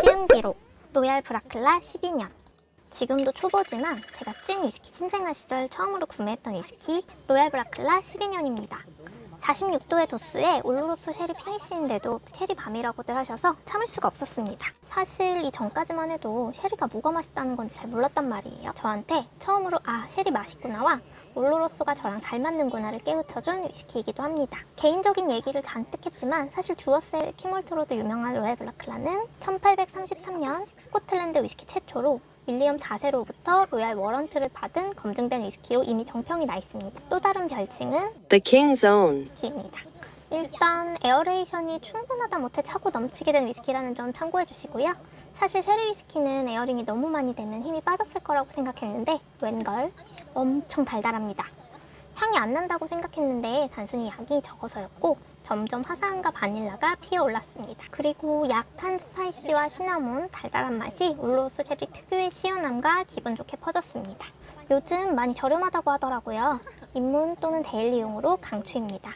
시음 기록 로얄 브라클라 12년 지금도 초보지만 제가 찐 위스키 신생아 시절 처음으로 구매했던 위스키 로얄 브라클라 12년입니다. 46도의 도수에 올로로소 쉐리 피니시인데도 쉐리 밤이라고들 하셔서 참을 수가 없었습니다. 사실 이 전까지만 해도 쉐리가 뭐가 맛있다는 건지 잘 몰랐단 말이에요. 저한테 처음으로 아 쉐리 맛있구나와 올로로소가 저랑 잘 맞는구나를 깨우쳐준 위스키이기도 합니다. 개인적인 얘기를 잔뜩 했지만 사실 두어셀 키몰트로도 유명한 로얄 블라클라는 1833년 스코틀랜드 위스키 최초로 윌리엄 4세로부터 로얄 워런트를 받은 검증된 위스키로 이미 정평이 나 있습니다. 또 다른 별칭은 The King's Own. 위스키입니다. 일단 에어레이션이 충분하다 못해 차고 넘치게 된 위스키라는 점 참고해 주시고요. 사실 쉐리 위스키는 에어링이 너무 많이 되면 힘이 빠졌을 거라고 생각했는데 웬걸 엄청 달달합니다. 향이 안 난다고 생각했는데 단순히 약이 적어서였고 점점 화사함과 바닐라가 피어올랐습니다. 그리고 약한 스파이시와 시나몬, 달달한 맛이 울로스 쉐리 특유의 시원함과 기분 좋게 퍼졌습니다. 요즘 많이 저렴하다고 하더라고요. 입문 또는 데일리용으로 강추입니다.